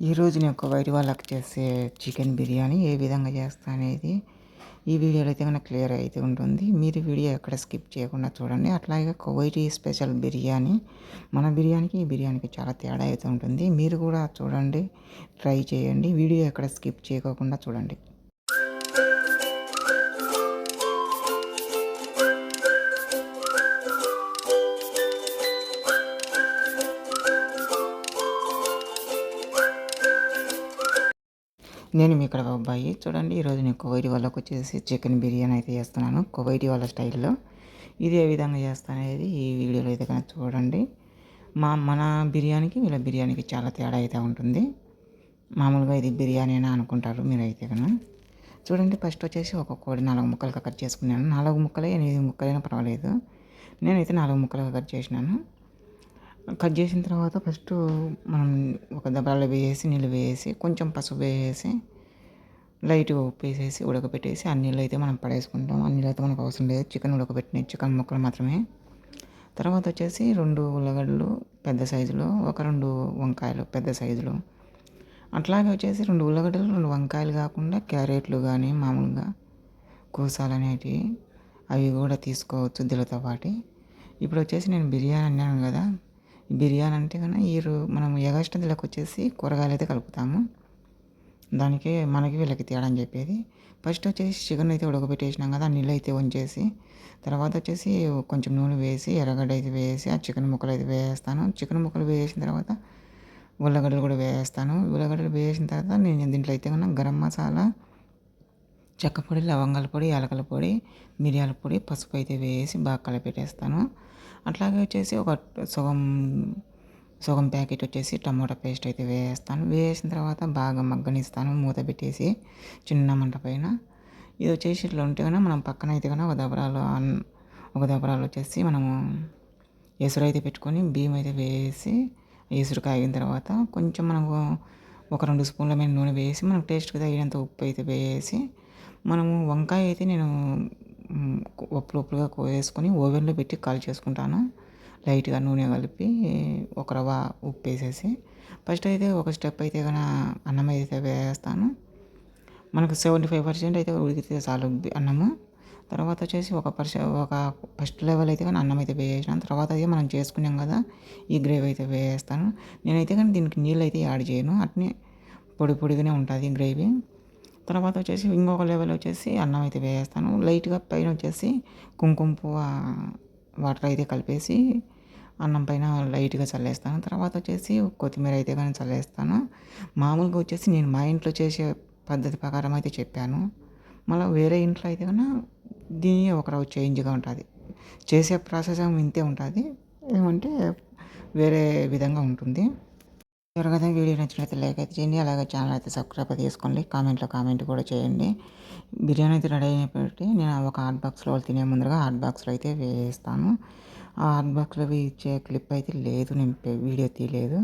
ఈరోజు నేను ఒక వైట్ వాళ్ళకి చేసే చికెన్ బిర్యానీ ఏ విధంగా చేస్తా అనేది ఈ వీడియోలో అయితే కనుక క్లియర్ అయితే ఉంటుంది. మీరు వీడియో ఎక్కడ స్కిప్ చేయకుండా చూడండి. అట్లాగే కువైటీ స్పెషల్ బిర్యానీ మన బిర్యానీకి ఈ బిర్యానీకి చాలా తేడా అయితే ఉంటుంది. మీరు కూడా చూడండి ట్రై చేయండి. వీడియో ఎక్కడ స్కిప్ చేయకోకుండా చూడండి. నేను మీ ఇక్కడ అబ్బాయి. చూడండి ఈరోజు నేను కువైటి వాళ్ళకి వచ్చేసి చికెన్ బిర్యానీ అయితే చేస్తున్నాను కువైటి వాళ్ళ స్టైల్లో. ఇది ఏ విధంగా చేస్తాను అనేది ఈ వీడియోలో అయితే కనుక చూడండి. మా మన బిర్యానీకి వీళ్ళ బిర్యానీకి చాలా తేడా అయితే ఉంటుంది. మామూలుగా ఇది బిర్యానీ అని అనుకుంటారు మీరైతే కనుక. చూడండి ఫస్ట్ వచ్చేసి ఒక కోడి నాలుగు ముక్కలుగా కట్ చేసుకున్నాను. నాలుగు ముక్కలే ఎనిమిది ముక్కలైనా పర్వాలేదు. నేనైతే నాలుగు ముక్కలుగా కట్ చేసినాను. కట్ చేసిన తర్వాత ఫస్ట్ మనం ఒక దబరాలో వేసి నీళ్ళు వేసి కొంచెం పసుపు వేసి లైట్గా ఉప్పు వేసేసి ఉడకబెట్టేసి ఆ నీళ్ళు అయితే మనం పడేసుకుంటాం. ఆ నీళ్ళు అయితే మనకు అవసరం లేదు. చికెన్ ఉడకబెట్టిన చికెన్ ముక్కలు మాత్రమే. తర్వాత వచ్చేసి రెండు ఉల్లగడ్డలు పెద్ద సైజులో ఒక రెండు వంకాయలు పెద్ద సైజులో. అట్లాగే వచ్చేసి రెండు ఉల్లగడ్డలు రెండు వంకాయలు కాకుండా క్యారెట్లు కానీ మామూలుగా కూసాలు అనేటివి అవి కూడా తీసుకోవచ్చు దిలతో పాటు. ఇప్పుడు వచ్చేసి నేను బిర్యానీ అన్నాను కదా బిర్యానీ అంటే కన్నా ఈరు మనం ఎగస్టందులోకి వచ్చేసి కూరగాయలు అయితే కలుపుతాము. దానికి మనకి వీళ్ళకి తేడా అని చెప్పేది. ఫస్ట్ వచ్చేసి చికెన్ అయితే ఉడకబెట్టేసినాం కదా నీళ్ళు అయితే వంచేసి తర్వాత వచ్చేసి కొంచెం నూనె వేసి ఎర్రగడ్డ అయితే వేసి ఆ చికెన్ ముక్కలు అయితే వేస్తాను. చికెన్ ముక్కలు వేసిన తర్వాత ఉల్లగడ్డలు కూడా వేస్తాను. ఉల్లగడ్డలు వేసిన తర్వాత నేను దీంట్లో అయితే కన్నా గరం మసాలా చెక్క పొడి లవంగాల పొడి యాలకల పొడి మిరియాల పొడి పసుపు అయితే వేసి బాగా కలిపెట్టేస్తాను. అట్లాగే వచ్చేసి ఒక సగం సగం ప్యాకెట్ వచ్చేసి టమోటా పేస్ట్ అయితే వేస్తాను. వేసిన తర్వాత బాగా మగ్గనిస్తాను మూత పెట్టేసి చిన్న మంట పైన. ఇది వచ్చేసి ఇట్లా ఉంటే కన్నా మనం పక్కన అయితే కన్నా ఒక దబరాలో ఒక దబరాలు వచ్చేసి మనము ఎసురు అయితే పెట్టుకొని బియ్యం అయితే వేసి ఎసురు కాగిన తర్వాత కొంచెం మనకు ఒక రెండు స్పూన్ల మీద నూనె వేసి మనకు టేస్ట్కి తగినంత ఉప్పు అయితే వేసి మనము వంకాయ అయితే నేను ఉప్పు ఉప్పుగా వేసుకొని ఓవెన్లో పెట్టి కాల్ చేసుకుంటాను. లైట్గా నూనె కలిపి ఒక రవ్వ ఉప్పు వేసేసి ఫస్ట్ అయితే ఒక స్టెప్ అయితే కన్నా అన్నం అయితే వేస్తాను మనకు సెవెంటీ ఫైవ్ పర్సెంట్ అయితే ఉడికితే చాలు అన్నము. తర్వాత వచ్చేసి ఒక పర్స ఒక ఫస్ట్ లెవెల్ అయితే కానీ అన్నం అయితే వేసేసినాను. తర్వాత అయితే మనం చేసుకున్నాం కదా ఈ గ్రేవీ అయితే వేస్తాను నేనైతే కానీ దీనికి నీళ్ళు అయితే యాడ్ చేయను. అట్నే పొడి పొడిగానే ఉంటుంది గ్రేవీ. తర్వాత వచ్చేసి ఇంకొక లెవెల్ వచ్చేసి అన్నం అయితే వేస్తాను లైట్గా పైన వచ్చేసి కుంకుమ పువ్వు వాటర్ అయితే కలిపేసి అన్నం పైన లైట్గా చల్లేస్తాను. తర్వాత వచ్చేసి కొత్తిమీర అయితే కానీ చల్లేస్తాను. మామూలుగా వచ్చేసి నేను మా ఇంట్లో చేసే పద్ధతి ప్రకారం అయితే చెప్పాను. మళ్ళీ వేరే ఇంట్లో అయితే కన్నా దీని ఒక రోజు చేంజ్గా ఉంటుంది. చేసే ప్రాసెస్ ఇంతే ఉంటుంది. ఏమంటే వేరే విధంగా ఉంటుంది. ఎవరికైతే వీడియో నచ్చినట్లయితే లైక్ అయితే చేయండి. అలాగే ఛానల్ అయితే సబ్స్క్రైబ్ చేసుకోండి. కామెంట్లో కామెంట్ కూడా చేయండి. బిర్యానీ అయితే రెడీ అయినప్పటి నేను ఒక హాట్ బాక్స్లో తినే ముందరగా హాట్ బాక్స్లో అయితే వేస్తాను. ఆ హాట్ బాక్స్లో ఇచ్చే క్లిప్ అయితే లేదు. నేను వీడియో తీయలేదు.